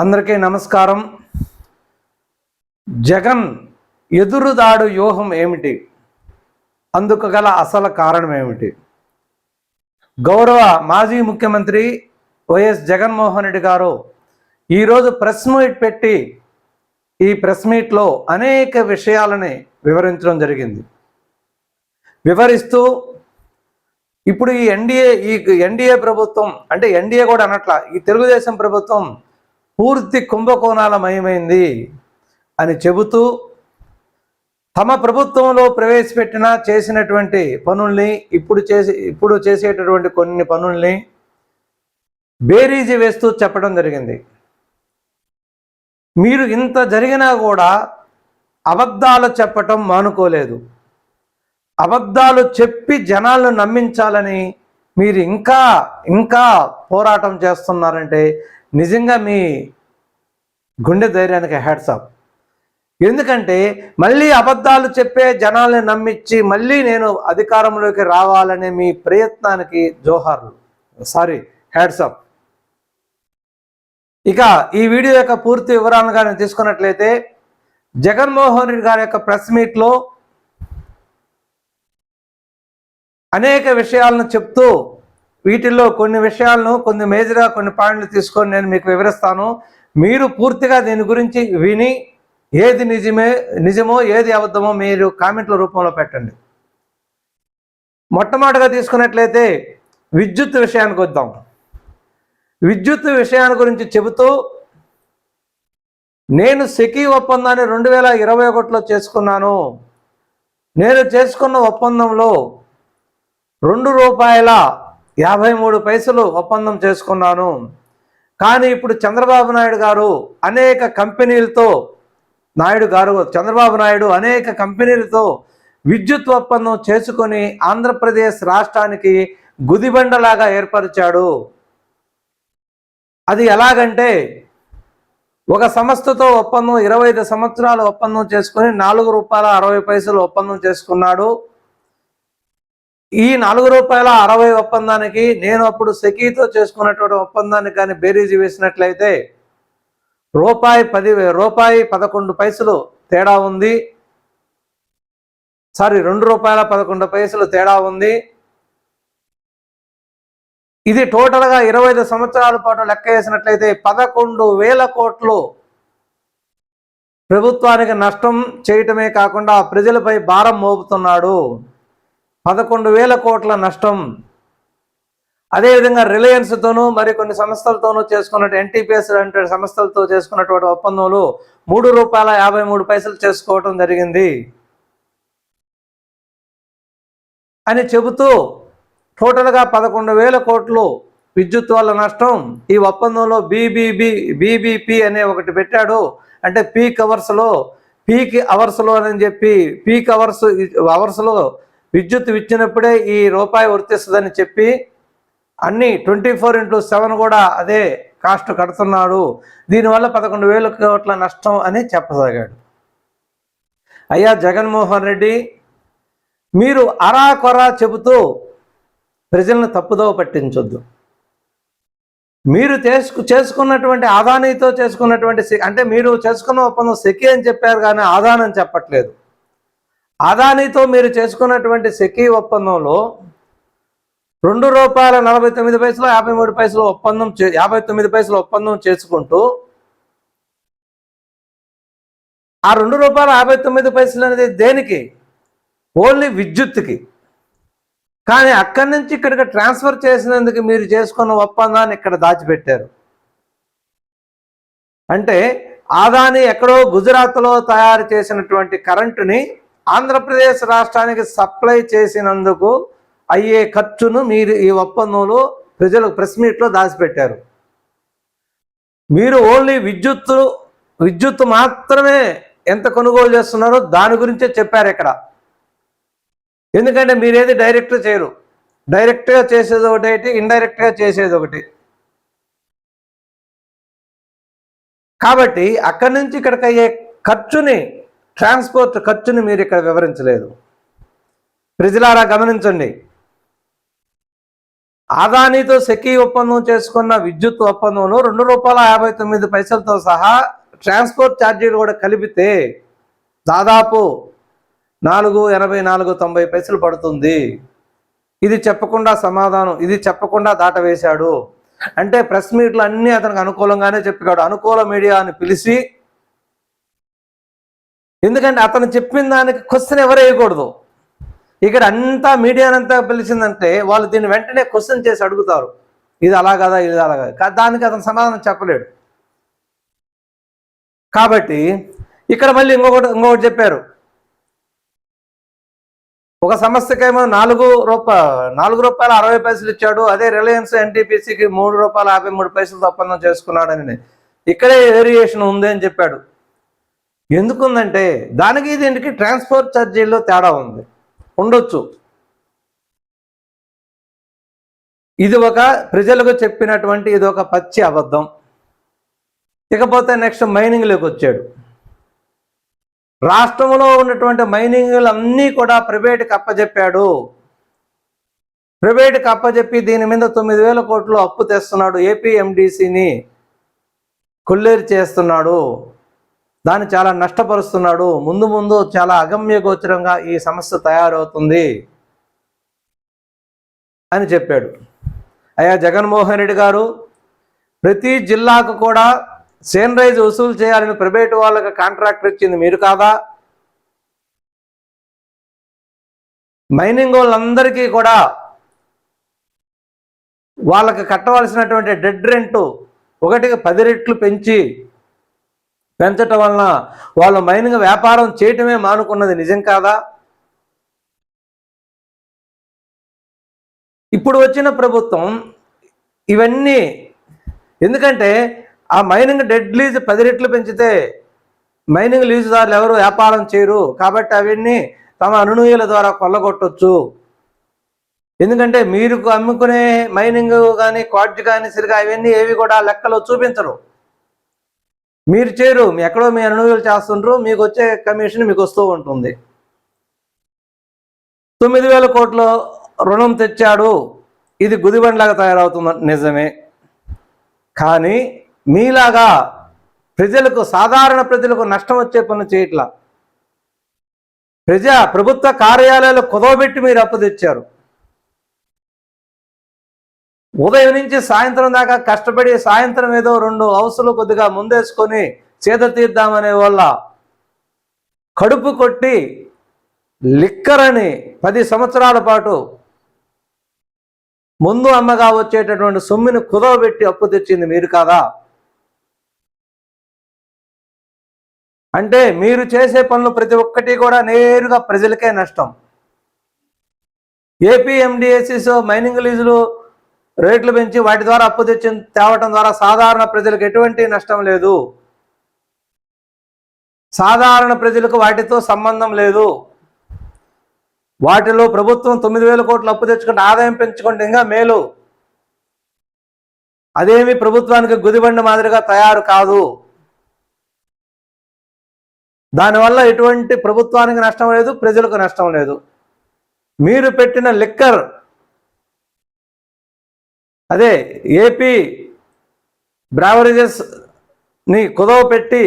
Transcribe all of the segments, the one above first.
అందరికీ నమస్కారం. జగన్ ఎదురుదాడు వ్యూహం ఏమిటి? అందుకు గల అసలు కారణం ఏమిటి? గౌరవ మాజీ ముఖ్యమంత్రి వైఎస్ జగన్మోహన్ రెడ్డి గారు ఈరోజు ప్రెస్ మీట్ పెట్టి ఈ ప్రెస్ మీట్లో అనేక విషయాలని వివరించడం జరిగింది. వివరిస్తూ ఇప్పుడు ఈ ఎన్డీఏ ఈ ఎన్డీఏ ప్రభుత్వం అంటే ఎన్డీఏ కూడా అనట్ల ఈ తెలుగుదేశం ప్రభుత్వం పూర్తి కుంభకోణాల మయమైంది అని చెబుతూ తమ ప్రభుత్వంలో ప్రవేశపెట్టిన చేసినటువంటి పనుల్ని ఇప్పుడు చేసి ఇప్పుడు చేసేటటువంటి కొన్ని పనుల్ని బేరీజి వేస్తూ చెప్పడం జరిగింది. మీరు ఇంత జరిగినా కూడా అబద్ధాలు చెప్పటం మానుకోలేదు. అబద్ధాలు చెప్పి జనాలను నమ్మించాలని మీరు ఇంకా ఇంకా పోరాటం చేస్తున్నారంటే నిజంగా మీ గుండె ధైర్యానికి హ్యాట్సాప్ ఎందుకంటే మళ్ళీ అబద్ధాలు చెప్పే జనాల్ని నమ్మించి మళ్ళీ నేను అధికారంలోకి రావాలనే మీ ప్రయత్నానికి జోహార్లు. సారీ హ్యాట్సాప్ ఇక ఈ వీడియో యొక్క పూర్తి వివరాలను కానీ తీసుకున్నట్లయితే జగన్మోహన్ రెడ్డి గారి యొక్క ప్రెస్ మీట్లో అనేక విషయాలను చెప్తూ వీటిల్లో కొన్ని విషయాలను కొన్ని మేజర్గా కొన్ని పాయింట్లు తీసుకొని నేను మీకు వివరిస్తాను. మీరు పూర్తిగా దీని గురించి విని ఏది నిజమే నిజమో ఏది అబద్ధమో మీరు కామెంట్ల రూపంలో పెట్టండి. మొట్టమొదటిగా తీసుకున్నట్లయితే విద్యుత్ విషయానికి వద్దాం. విద్యుత్ విషయాన్ని గురించి చెబుతూ నేను సెకీ ఒప్పందాన్ని రెండు వేల ఇరవై ఒకటిలో చేసుకున్నాను. నేను చేసుకున్న ఒప్పందంలో రెండు రూపాయల యాభై మూడు పైసలు ఒప్పందం చేసుకున్నాను. కానీ ఇప్పుడు చంద్రబాబు నాయుడు గారు అనేక కంపెనీలతో నాయుడు గారు చంద్రబాబు నాయుడు అనేక కంపెనీలతో విద్యుత్ ఒప్పందం చేసుకొని ఆంధ్రప్రదేశ్ రాష్ట్రానికి గుదిబండలాగా ఏర్పరిచాడు. అది ఎలాగంటే ఒక సంస్థతో ఒప్పందం ఇరవై ఐదు సంవత్సరాల ఒప్పందం చేసుకొని నాలుగు రూపాయల అరవై పైసలు ఒప్పందం చేసుకున్నాడు. ఈ నాలుగు రూపాయల అరవై ఒప్పందానికి నేను అప్పుడు సెకీతో చేసుకున్నటువంటి ఒప్పందాన్ని కానీ బేరీజీ వేసినట్లయితే రూపాయి పది రూపాయి పదకొండు పైసలు తేడా ఉంది. సారీ రెండు రూపాయల పదకొండు పైసలు తేడా ఉంది. ఇది టోటల్గా ఇరవై ఐదు సంవత్సరాల పాటు లెక్క వేసినట్లయితే పదకొండు వేల కోట్లు ప్రభుత్వానికి నష్టం చేయటమే కాకుండా ప్రజలపై భారం మోపుతున్నాడు. పదకొండు వేల కోట్ల నష్టం. అదేవిధంగా రిలయన్స్తోనూ మరి కొన్ని సంస్థలతోనూ చేసుకున్నట్టు ఎన్టీపీఎస్ అంటే సంస్థలతో చేసుకున్నటువంటి ఒప్పందంలో మూడు రూపాయల యాభై మూడు పైసలు చేసుకోవటం జరిగింది. అని చెబుతూ టోటల్గా పదకొండు వేల కోట్లు విద్యుత్ వల్ల నష్టం. ఈ ఒప్పందంలో బీబీబీ బీబీపీ అనే ఒకటి పెట్టాడు. అంటే పీక్ అవర్స్లో పీక్ అవర్స్లో అని చెప్పి పీక్ అవర్స్ అవర్స్లో విద్యుత్ ఇచ్చినప్పుడే ఈ రూపాయి వర్తిస్తుందని చెప్పి అన్ని ట్వంటీ ఫోర్ ఇంటూ సెవెన్ కూడా అదే కాస్ట్ కడుతున్నాడు. దీనివల్ల పదకొండు వేల కోట్ల నష్టం అని చెప్పసాగాడు. అయ్యా జగన్మోహన్ రెడ్డి మీరు అరా కొరా చెబుతూ ప్రజలను తప్పుదోవ పట్టించొద్దు. మీరు చేసుకు చేసుకున్నటువంటి ఆదానితో చేసుకున్నటువంటి అంటే మీరు చేసుకున్న ఒప్పందం సెకి అని చెప్పారు కానీ ఆదానం చెప్పట్లేదు. అదానితో మీరు చేసుకున్నటువంటి సెకీ ఒప్పందంలో రెండు రూపాయల నలభై తొమ్మిది పైసలు యాభై మూడు పైసలు ఒప్పందం చే- యాభై తొమ్మిది పైసలు ఒప్పందం చేసుకుంటూ ఆ రెండు రూపాయల యాభై తొమ్మిది పైసలు అనేది దేనికి? ఓన్లీ విద్యుత్కి కానీ అక్కడి నుంచి ఇక్కడికి ట్రాన్స్ఫర్ చేసినందుకు మీరు చేసుకున్న ఒప్పందాన్ని ఇక్కడ దాచిపెట్టారు. అంటే ఆదాని ఎక్కడో గుజరాత్లో తయారు చేసినటువంటి కరెంటుని ఆంధ్రప్రదేశ్ రాష్ట్రానికి సప్లై చేసినందుకు అయ్యే ఖర్చును మీరు ఈ ఒప్పందంలో ప్రజలకు ప్రెస్ మీట్లో దాచిపెట్టారు. మీరు ఓన్లీ విద్యుత్తు విద్యుత్ మాత్రమే ఎంత కొనుగోలు చేస్తున్నారో దాని గురించే చెప్పారు ఇక్కడ. ఎందుకంటే మీరేది డైరెక్ట్ చేయరు. డైరెక్ట్గా చేసేది ఒకటి ఇండైరెక్ట్గా చేసేది ఒకటి. కాబట్టి అక్కడి నుంచి ఇక్కడికి అయ్యే ఖర్చుని ట్రాన్స్పోర్ట్ ఖర్చుని మీరు ఇక్కడ వివరించలేదు. ప్రజలారా గమనించండి. ఆదానీతో సెకీ ఒప్పందం చేసుకున్న విద్యుత్ ఒప్పందంలో రెండు రూపాయల యాభై తొమ్మిది పైసలతో సహా ట్రాన్స్పోర్ట్ ఛార్జీలు కూడా కలిపితే దాదాపు నాలుగు ఎనభై నాలుగు తొంభై పైసలు పడుతుంది. ఇది చెప్పకుండా సమాధానం ఇది చెప్పకుండా దాటవేశాడు. అంటే ప్రెస్ మీట్లు అన్నీ అతనికి అనుకూలంగానే చెప్పాడు అనుకూల మీడియా అని పిలిచి ఎందుకంటే అతను చెప్పిన దానికి క్వశ్చన్ ఎవరు వేయకూడదు. ఇక్కడ అంతా మీడియానంతా పిలిచిందంటే వాళ్ళు దీన్ని వెంటనే క్వశ్చన్ చేసి అడుగుతారు. ఇది అలా కదా ఇది అలా కదా? దానికి అతను సమాధానం చెప్పలేడు. కాబట్టి ఇక్కడ మళ్ళీ ఇంకొకటి ఇంకొకటి చెప్పారు. ఒక సంస్థకేమో నాలుగు రూపాయ నాలుగు రూపాయల అరవై పైసలు ఇచ్చాడు. అదే రిలయన్స్ ఎన్టీపీసీకి మూడు రూపాయల యాభై మూడు పైసలు ఒప్పందం చేసుకున్నాడని. ఇక్కడే వేరియేషన్ ఉంది అని చెప్పాడు. ఎందుకుందంటే దానికి దీనికి ట్రాన్స్పోర్ట్ ఛార్జీల్లో తేడా ఉంది. ఉండొచ్చు. ఇది ఒక ప్రజలకు చెప్పినటువంటి ఇది ఒక పచ్చి అబద్ధం. ఇకపోతే నెక్స్ట్ మైనింగ్లోకి వచ్చాడు. రాష్ట్రంలో ఉన్నటువంటి మైనింగ్లు అన్నీ కూడా ప్రైవేట్కి అప్పచెప్పాడు ప్రైవేట్కి అప్పచెప్పి దీని మీద తొమ్మిది వేల కోట్లు అప్పు తెస్తున్నాడు. ఏపీఎండిసిని కొల్లేరు చేస్తున్నాడు. దాన్ని చాలా నష్టపరుస్తున్నాడు. ముందు ముందు చాలా అగమ్య గోచరంగా ఈ సమస్య తయారవుతుంది అని చెప్పాడు. అయ్యా జగన్మోహన్ రెడ్డి గారు ప్రతి జిల్లాకు కూడా సేన్ రైజ్ వసూలు చేయాలని ప్రైవేటు వాళ్ళకి కాంట్రాక్ట్ ఇచ్చింది మీరు కాదా? మైనింగ్ వాళ్ళందరికీ కూడా వాళ్ళకి కట్టవలసినటువంటి డెడ్ రెంట్ ఒకటికి పది రెట్లు పెంచి పెంచటం వలన వాళ్ళు మైనింగ్ వ్యాపారం చేయటమే మానుకున్నది నిజం కాదా? ఇప్పుడు వచ్చిన ప్రభుత్వం ఇవన్నీ ఎందుకంటే ఆ మైనింగ్ డెడ్ లీజ్ పది రెట్లు పెంచితే మైనింగ్ లీజుదారులు ఎవరు వ్యాపారం చేయరు కాబట్టి అవన్నీ తమ అనునూయుల ద్వారా కొల్లగొట్టొచ్చు. ఎందుకంటే మీరు అమ్ముకునే మైనింగ్ కానీ క్వాడ్జ్ కానీ సరిగా అవన్నీ ఏవి కూడా లెక్కలో చూపించరు. మీరు చేయరు మీ ఎక్కడో మీ అనుభవాలు చేస్తుంటారు మీకు వచ్చే కమిషన్ మీకు వస్తూ ఉంటుంది. తొమ్మిది వేల కోట్ల రుణం తెచ్చాడు ఇది గుదిబండిలాగా తయారవుతుంది నిజమే. కానీ మీలాగా ప్రజలకు సాధారణ ప్రజలకు నష్టం వచ్చే పనులు చేయట్లా. ప్రజా ప్రభుత్వ కార్యాలయాలు కుదవబెట్టి మీరు అప్పు తెచ్చారు. ఉదయం నుంచి సాయంత్రం దాకా కష్టపడి సాయంత్రం ఏదో రెండు హౌసులు కొద్దిగా ముందేసుకొని చేత తీద్దామనే వాళ్ళ కడుపు కొట్టి లిక్కర్ అని పది సంవత్సరాల పాటు ముందు అమ్మగా వచ్చేటటువంటి సొమ్ముని కుదవబెట్టి అప్పు తెచ్చింది మీరు కాదా? అంటే మీరు చేసే పనులు ప్రతి ఒక్కటి కూడా నేరుగా ప్రజలకే నష్టం. ఏపీఎండిఎస్సిస్ మైనింగ్ లీజులు రేట్లు పెంచి వాటి ద్వారా అప్పు తెచ్చి తేవటం ద్వారా సాధారణ ప్రజలకు ఎటువంటి నష్టం లేదు. సాధారణ ప్రజలకు వాటితో సంబంధం లేదు. వాటిలో ప్రభుత్వం తొమ్మిది వేల కోట్లు అప్పు తెచ్చుకుంటే ఆదాయం పెంచుకుంటే ఇంకా మేలు. అదేమి ప్రభుత్వానికి గుదిబండి మాదిరిగా తయారు కాదు. దానివల్ల ఎటువంటి ప్రభుత్వానికి నష్టం లేదు ప్రజలకు నష్టం లేదు. మీరు పెట్టిన లిక్కర్ అదే ఏపీ బ్రావరేజెస్ని కుదవ పెట్టి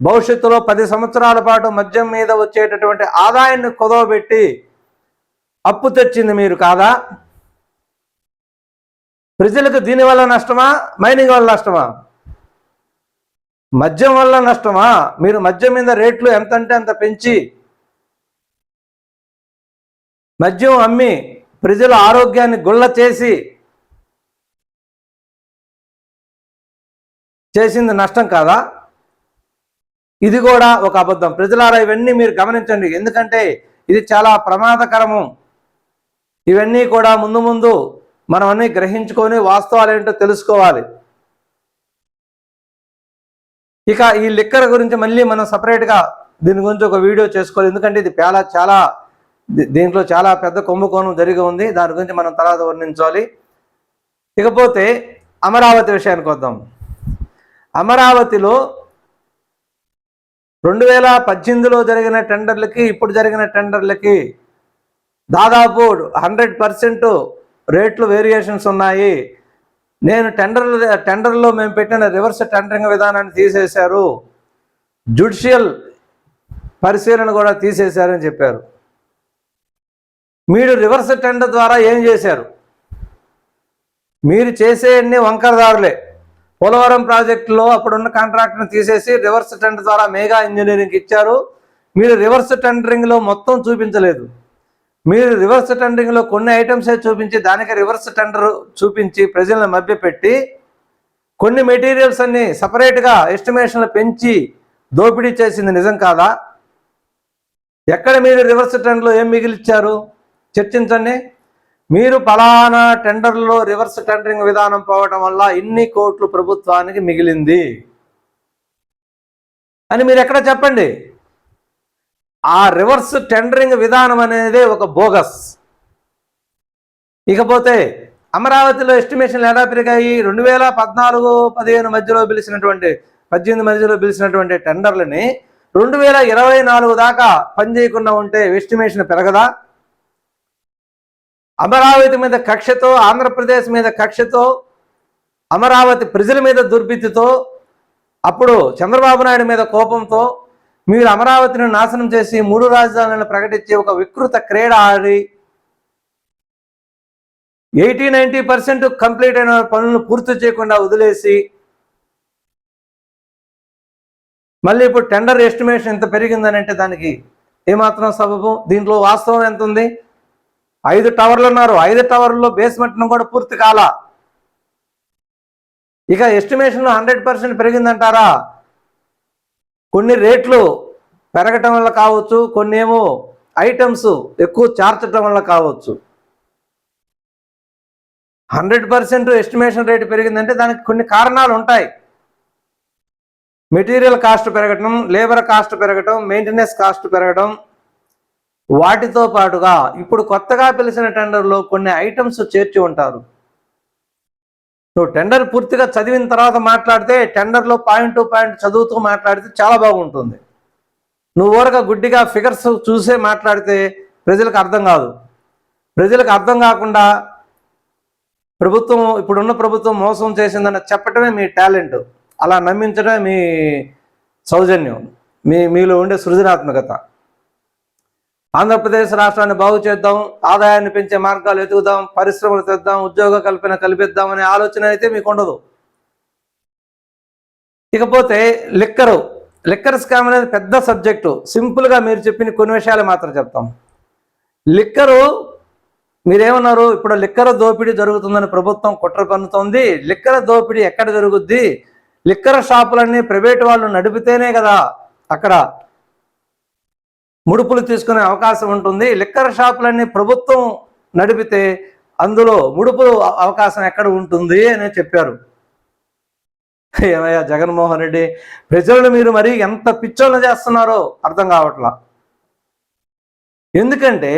భవిష్యత్తులో పది సంవత్సరాల పాటు మద్యం మీద వచ్చేటటువంటి ఆదాయాన్ని కుదవ పెట్టి అప్పు తెచ్చింది మీరు కాదా? ప్రజలకు దీనివల్ల నష్టమా? మైనింగ్ వల్ల నష్టమా? మద్యం వల్ల నష్టమా? మీరు మద్యం మీద రేట్లు ఎంతంటే అంత పెంచి మద్యం అమ్మి ప్రజల ఆరోగ్యాన్ని గుల్ల చేసి చేసింది నష్టం కాదా? ఇది కూడా ఒక అబద్ధం. ప్రజలారా ఇవన్నీ మీరు గమనించండి. ఎందుకంటే ఇది చాలా ప్రమాదకరము. ఇవన్నీ కూడా ముందు ముందు మనం అన్ని గ్రహించుకొని వాస్తవాలు ఏంటో తెలుసుకోవాలి. ఇక ఈ లిక్కర్ గురించి మళ్ళీ మనం సపరేట్గా దీని గురించి ఒక వీడియో చేసుకోవాలి. ఎందుకంటే ఇది చాలా చాలా దీంట్లో చాలా పెద్ద కుంభకోణం జరిగి ఉంది. దాని గురించి మనం తర్వాత వర్ణించాలి. ఇకపోతే అమరావతి విషయానికి వద్దాం. అమరావతిలో రెండు వేల పద్దెనిమిదిలో జరిగిన టెండర్లకి ఇప్పుడు జరిగిన టెండర్లకి దాదాపు హండ్రెడ్ పర్సెంట్ రేట్లు వేరియేషన్స్ ఉన్నాయి. నేను టెండర్ టెండర్లో మేము పెట్టిన రివర్స్ టెండరింగ్ విధానాన్ని తీసేశారు. జుడిషియల్ పరిశీలన కూడా తీసేశారని చెప్పారు. మీరు రివర్స్ టెండర్ ద్వారా ఏం చేశారు? మీరు చేసేయన్ని వంకరదారులే. పోలవరం ప్రాజెక్టులో అప్పుడున్న కాంట్రాక్ట్ను తీసేసి రివర్స్ టెండర్ ద్వారా మేఘా ఇంజనీరింగ్ ఇచ్చారు. మీరు రివర్స్ టెండరింగ్లో మొత్తం చూపించలేదు. మీరు రివర్స్ టెండరింగ్లో కొన్ని ఐటమ్సే చూపించి దానికి రివర్స్ టెండర్ చూపించి ప్రజలను మభ్యపెట్టి కొన్ని మెటీరియల్స్ అన్ని సపరేట్గా ఎస్టిమేషన్లు పెంచి దోపిడీ చేసింది నిజం కాదా? ఎక్కడ మీరు రివర్స్ టెండర్లో ఏం మిగిలిచ్చారు? చర్చించండి. మీరు ఫలానా టెండర్లో రివర్స్ టెండరింగ్ విధానం పోవటం వల్ల ఇన్ని కోట్లు ప్రభుత్వానికి మిగిలింది. అని మీరు ఎక్కడ చెప్పండి? ఆ రివర్స్ టెండరింగ్ విధానం అనేది ఒక బోగస్. ఇకపోతే అమరావతిలో ఎస్టిమేషన్లు ఎలా పెరిగాయి? రెండు వేల పద్నాలుగు పదిహేను మధ్యలో పిలిచినటువంటి పద్దెనిమిది మధ్యలో పిలిచినటువంటి టెండర్లని రెండు వేల ఇరవై నాలుగు దాకా పనిచేయకుండా ఉంటే ఎస్టిమేషన్ పెరగదా? అమరావతి మీద కక్షతో ఆంధ్రప్రదేశ్ మీద కక్షతో అమరావతి ప్రజల మీద దుర్బిత్తితో అప్పుడు చంద్రబాబు నాయుడు మీద కోపంతో మీరు అమరావతిని నాశనం చేసి మూడు రాజధానులను ప్రకటించి ఒక వికృత క్రీడ ఆడి ఎయిటీ నైంటీ పర్సెంట్ కంప్లీట్ అయిన పనులను పూర్తి చేయకుండా వదిలేసి మళ్ళీ ఇప్పుడు టెండర్ ఎస్టిమేషన్ ఎంత పెరిగిందని అంటే దానికి ఏమాత్రం సబబు? దీంట్లో వాస్తవం ఎంత ఉంది? ఐదు టవర్లు ఉన్నారు ఐదు టవర్లో బేస్మెంట్ను కూడా పూర్తి కాల. ఇక ఎస్టిమేషన్ హండ్రెడ్ పర్సెంట్ పెరిగిందంటారా? కొన్ని రేట్లు పెరగటం వల్ల కావచ్చు కొన్ని ఏమో ఐటమ్స్ ఎక్కువ చార్చటం వల్ల కావచ్చు. హండ్రెడ్ పర్సెంట్ ఎస్టిమేషన్ రేటు పెరిగిందంటే దానికి కొన్ని కారణాలు ఉంటాయి. మెటీరియల్ కాస్ట్ పెరగటం లేబర్ కాస్ట్ పెరగటం మెయింటెనెన్స్ కాస్ట్ పెరగడం వాటితో పాటుగా ఇప్పుడు కొత్తగా పిలిచిన టెండర్లో కొన్ని ఐటమ్స్ చేర్చి ఉంటారు. నువ్వు టెండర్ పూర్తిగా చదివిన తర్వాత మాట్లాడితే టెండర్లో పాయింట్ టు పాయింట్ చదువుతూ మాట్లాడితే చాలా బాగుంటుంది. నువ్వు ఊరక గుడ్డిగా ఫిగర్స్ చూసే మాట్లాడితే ప్రజలకు అర్థం కాదు. ప్రజలకు అర్థం కాకుండా ప్రభుత్వం ఇప్పుడున్న ప్రభుత్వం మోసం చేసిందని చెప్పటమే మీ టాలెంట్. అలా నమ్మించడమే మీ సౌజన్యం. మీ మీలో ఉండే సృజనాత్మకత. ఆంధ్రప్రదేశ్ రాష్ట్రాన్ని బాగు చేద్దాం ఆదాయాన్ని పెంచే మార్గాలు ఎదుగుదాం పరిశ్రమలు తెద్దాం ఉద్యోగ కల్పన కల్పిద్దాం అనే ఆలోచన అయితే మీకు ఉండదు. ఇకపోతే లిక్కరు. లిక్కర్ స్కామ్ అనేది పెద్ద సబ్జెక్టు. సింపుల్గా మీరు చెప్పిన కొన్ని విషయాలు మాత్రం చెప్తాం. లిక్కరు మీరేమన్నారు? ఇప్పుడు లిక్కర దోపిడీ జరుగుతుందని ప్రభుత్వం కుట్ర పన్నుతోంది. లిక్కర దోపిడీ ఎక్కడ జరుగుద్ది? లిక్కర షాపులన్నీ ప్రైవేట్ వాళ్ళు నడిపితేనే కదా అక్కడ ముడుపులు తీసుకునే అవకాశం ఉంటుంది. లిక్కర్ షాపులన్నీ ప్రభుత్వం నడిపితే అందులో ముడుపులు అవకాశం ఎక్కడ ఉంటుంది అని చెప్పారు. ఏమయ్యా జగన్మోహన్ రెడ్డి ప్రజలను మీరు మరి ఎంత పిచ్చోళ్ళ చేస్తున్నారో అర్థం కావట్లా? ఎందుకంటే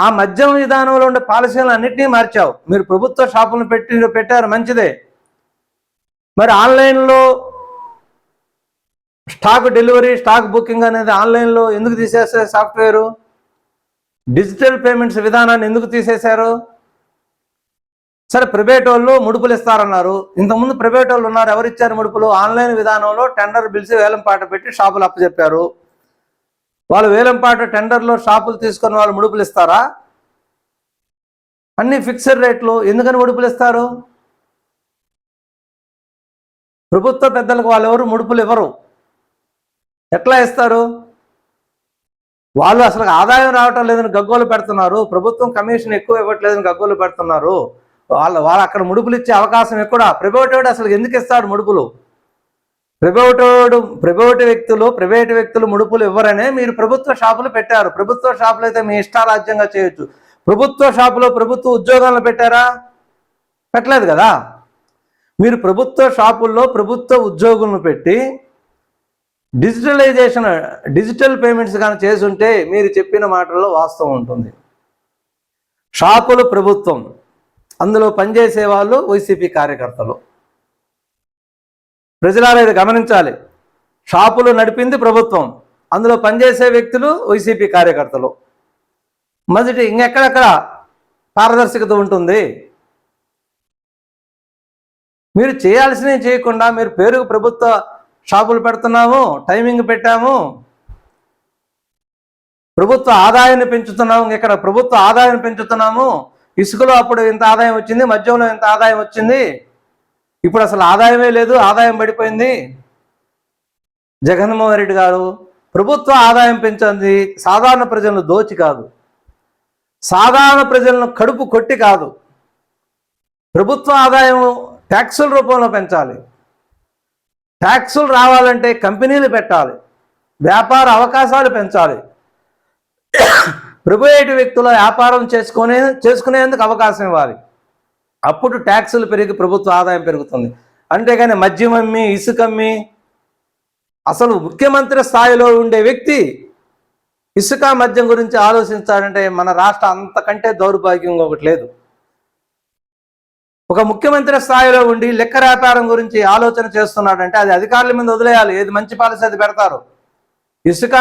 ఆ మద్యం విధానంలో ఉండే పాలసీలను అన్నింటినీ మార్చావు. మీరు ప్రభుత్వ షాపులను పెట్టి పెట్టారు మంచిదే. మరి ఆన్లైన్లో స్టాక్ డెలివరీ స్టాక్ బుకింగ్ అనేది ఆన్లైన్లో ఎందుకు తీసేస్తారు సాఫ్ట్వేరు? డిజిటల్ పేమెంట్స్ విధానాన్ని ఎందుకు తీసేశారు? సరే ప్రైవేట్ వాళ్ళు ముడుపులు ఇస్తారన్నారు. ఇంతకుముందు ప్రైవేట్ వాళ్ళు ఉన్నారు ఎవరు ఇచ్చారు ముడుపులు? ఆన్లైన్ విధానంలో టెండర్ పిలిచి వేలంపాట పెట్టి షాపులు అప్పచెప్పారు. వాళ్ళు వేలంపాట టెండర్లో షాపులు తీసుకొని వాళ్ళు ముడుపులు ఇస్తారా? అన్ని ఫిక్స్డ్ రేట్లు ఎందుకని ముడుపులు ఇస్తారు? ప్రభుత్వ పెద్దలకు వాళ్ళు ఎవరు ముడుపులు ఇవ్వరు. ఎట్లా ఇస్తారు? వాళ్ళు అసలు ఆదాయం రావటం లేదని గగ్గోలు పెడుతున్నారు. ప్రభుత్వం కమిషన్ ఎక్కువ ఇవ్వట్లేదని గగ్గోలు పెడుతున్నారు. వాళ్ళు వాళ్ళు అక్కడ ముడుపులు ఇచ్చే అవకాశం ఎక్కువ ప్రైవేట్ అసలు ఎందుకు ఇస్తాడు ముడుపులు? ప్రైవేటోడు ప్రైవేట్ వ్యక్తులు ప్రైవేట్ వ్యక్తులు ముడుపులు ఇవ్వరనే మీరు ప్రభుత్వ షాపులు పెట్టారు. ప్రభుత్వ షాపులు అయితే మీ ఇష్టారాజ్యంగా చేయొచ్చు. ప్రభుత్వ షాపులో ప్రభుత్వ ఉద్యోగాలను పెట్టారా? పెట్టలేదు కదా. మీరు ప్రభుత్వ షాపుల్లో ప్రభుత్వ ఉద్యోగులను పెట్టి డిజిటలైజేషన్ డిజిటల్ పేమెంట్స్ కానీ చేసుంటే మీరు చెప్పిన మాటల్లో వాస్తవం ఉంటుంది. షాపులు ప్రభుత్వం. అందులో పనిచేసే వాళ్ళు వైసీపీ కార్యకర్తలు. ప్రజలారా ఇది గమనించాలి. షాపులు నడిపింది ప్రభుత్వం. అందులో పనిచేసే వ్యక్తులు వైసీపీ కార్యకర్తలు. మొదటి ఇంకెక్కడెక్కడ పారదర్శకత ఉంటుంది? మీరు చేయాల్సినవి చేయకుండా మీరు పేరుకు ప్రభుత్వ షాపులు పెడుతున్నాము టైమింగ్ పెట్టాము. ప్రభుత్వ ఆదాయాన్ని పెంచుతున్నాము ఇక్కడ ప్రభుత్వ ఆదాయాన్ని పెంచుతున్నాము. ఇసుకలో అప్పుడు ఇంత ఆదాయం వచ్చింది మద్యంలో ఇంత ఆదాయం వచ్చింది. ఇప్పుడు అసలు ఆదాయమే లేదు ఆదాయం పడిపోయింది. జగన్మోహన్ రెడ్డి గారు ప్రభుత్వ ఆదాయం పెంచింది సాధారణ ప్రజలను దోచి కాదు. సాధారణ ప్రజలను కడుపు కొట్టి కాదు. ప్రభుత్వ ఆదాయం ట్యాక్సుల రూపంలో పెంచాలి. ట్యాక్సులు రావాలంటే కంపెనీలు పెట్టాలి. వ్యాపార అవకాశాలు పెంచాలి. ప్రైవేటు వ్యక్తుల వ్యాపారం చేసుకునే చేసుకునేందుకు అవకాశం ఇవ్వాలి. అప్పుడు ట్యాక్సులు పెరిగి ప్రభుత్వ ఆదాయం పెరుగుతుంది. అంతేగాని మద్యం అమ్మి ఇసుకమ్మి అసలు ముఖ్యమంత్రి స్థాయిలో ఉండే వ్యక్తి ఇసుక మద్యం గురించి ఆలోచించాడంటే మన రాష్ట్రం అంతకంటే దౌర్భాగ్యం ఒకటి లేదు. ఒక ముఖ్యమంత్రి స్థాయిలో ఉండి లెక్క వ్యాపారం గురించి ఆలోచన చేస్తున్నాడంటే అది అధికారుల మీద వదిలేయాలి. ఏది మంచి పాలసీ అది పెడతారు. ఇసుక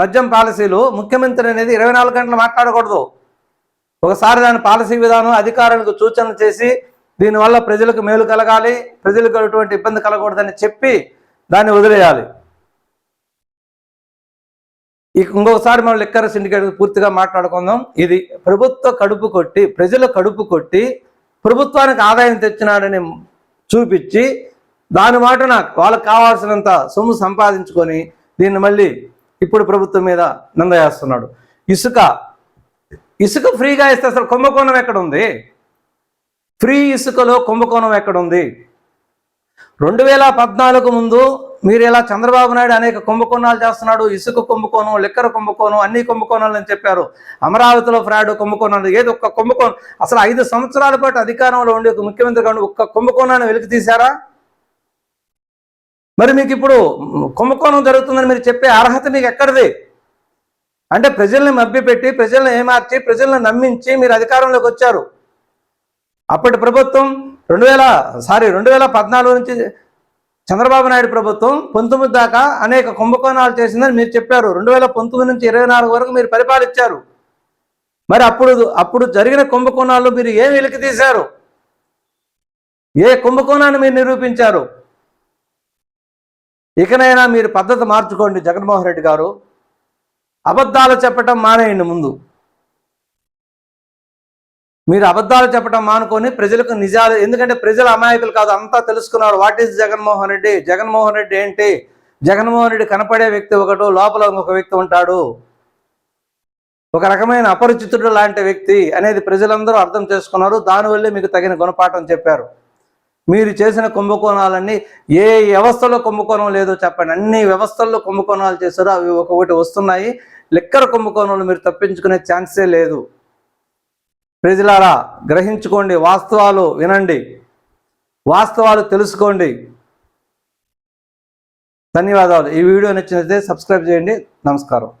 మద్యం పాలసీలు ముఖ్యమంత్రి అనేది ఇరవై నాలుగు గంటలు మాట్లాడకూడదు. ఒకసారి దాని పాలసీ విధానం అధికారులకు సూచనలు చేసి దీనివల్ల ప్రజలకు మేలు కలగాలి ప్రజలకు ఎటువంటి ఇబ్బంది కలగకూడదని చెప్పి దాన్ని వదిలేయాలి. ఇక ఇంకొకసారి మనం లిక్కర్ సిండికేట్ పూర్తిగా మాట్లాడుకుందాం. ఇది ప్రభుత్వ కడుపు కొట్టి ప్రజల కడుపు కొట్టి ప్రభుత్వానికి ఆదాయం తెచ్చినాడని చూపించి దాని మాటన వాళ్ళకి కావాల్సినంత సొమ్ము సంపాదించుకొని దీన్ని మళ్ళీ ఇప్పుడు ప్రభుత్వం మీద నిందయేస్తున్నాడు ఇసుక ఇసుక ఫ్రీగా ఇస్తే అసలు కుంభకోణం ఎక్కడ ఉంది? ఫ్రీ ఇసుకలో కుంభకోణం ఎక్కడ ఉంది? రెండు వేల పద్నాలుగు ముందు మీరు ఇలా చంద్రబాబు నాయుడు అనేక కుంభకోణాలు చేస్తున్నాడు ఇసుక కుంభకోణం లిక్కర కుంభకోణం అన్ని కుంభకోణాలు అని చెప్పారు. అమరావతిలో ఫ్రాడ్ కుంభకోణాలు ఏదో ఒక్క కుంభకోణం. అసలు ఐదు సంవత్సరాల పాటు అధికారంలో ఉండి ఒక ముఖ్యమంత్రి కానీ ఒక్క కుంభకోణాన్ని వెలికి తీశారా? మరి మీకు ఇప్పుడు కుంభకోణం జరుగుతుందని మీరు చెప్పే అర్హత మీకు ఎక్కడిది? అంటే ప్రజల్ని మభ్యపెట్టి ప్రజల్ని ఏమార్చి ప్రజల్ని నమ్మించి మీరు అధికారంలోకి వచ్చారు. అప్పటి ప్రభుత్వం రెండు వేల సారీ రెండు వేల పద్నాలుగు నుంచి చంద్రబాబు నాయుడు ప్రభుత్వం పంతొమ్మిది దాకా అనేక కుంభకోణాలు చేసిందని మీరు చెప్పారు. రెండు వేల పంతొమ్మిది నుంచి ఇరవై నాలుగు వరకు మీరు పరిపాలించారు. మరి అప్పుడు అప్పుడు జరిగిన కుంభకోణాల్లో మీరు ఏం వెలికి తీశారు? ఏ కుంభకోణాన్ని మీరు నిరూపించారు? ఇకనైనా మీరు పద్ధతి మార్చుకోండి జగన్మోహన్ రెడ్డి గారు. అబద్ధాలు చెప్పటం మానేయండి ముందు. మీరు అబద్ధాలు చెప్పడం మానుకొని ప్రజలకు నిజాలు ఎందుకంటే ప్రజలు అమాయకులు కాదు అంతా తెలుసుకున్నారు. What is Jaganmohan Reddy? Jaganmohan Reddy ఏంటి? జగన్మోహన్ రెడ్డి కనపడే వ్యక్తి ఒకటి లోపల ఇంకొక వ్యక్తి ఉంటాడు. ఒక రకమైన అపరిచితుడు లాంటి వ్యక్తి అనేది ప్రజలందరూ అర్థం చేసుకున్నారు. దానివల్లే మీకు తగిన గుణపాఠం చెప్పారు. మీరు చేసిన కుంభకోణాలన్నీ ఏ వ్యవస్థలో కుంభకోణం లేదో చెప్పండి. అన్ని వ్యవస్థల్లో కుంభకోణాలు చేశారో అవి ఒక్కొక్కటి వస్తున్నాయి. లెక్కర కుంభకోణాలు మీరు తప్పించుకునే ఛాన్సే లేదు. ప్రజలారా గ్రహించుకోండి వాస్తవాలు వినండి. వాస్తవాలు తెలుసుకోండి. ధన్యవాదాలు. ఈ వీడియో నచ్చినట్లయితే సబ్స్క్రైబ్ చేయండి. నమస్కారం.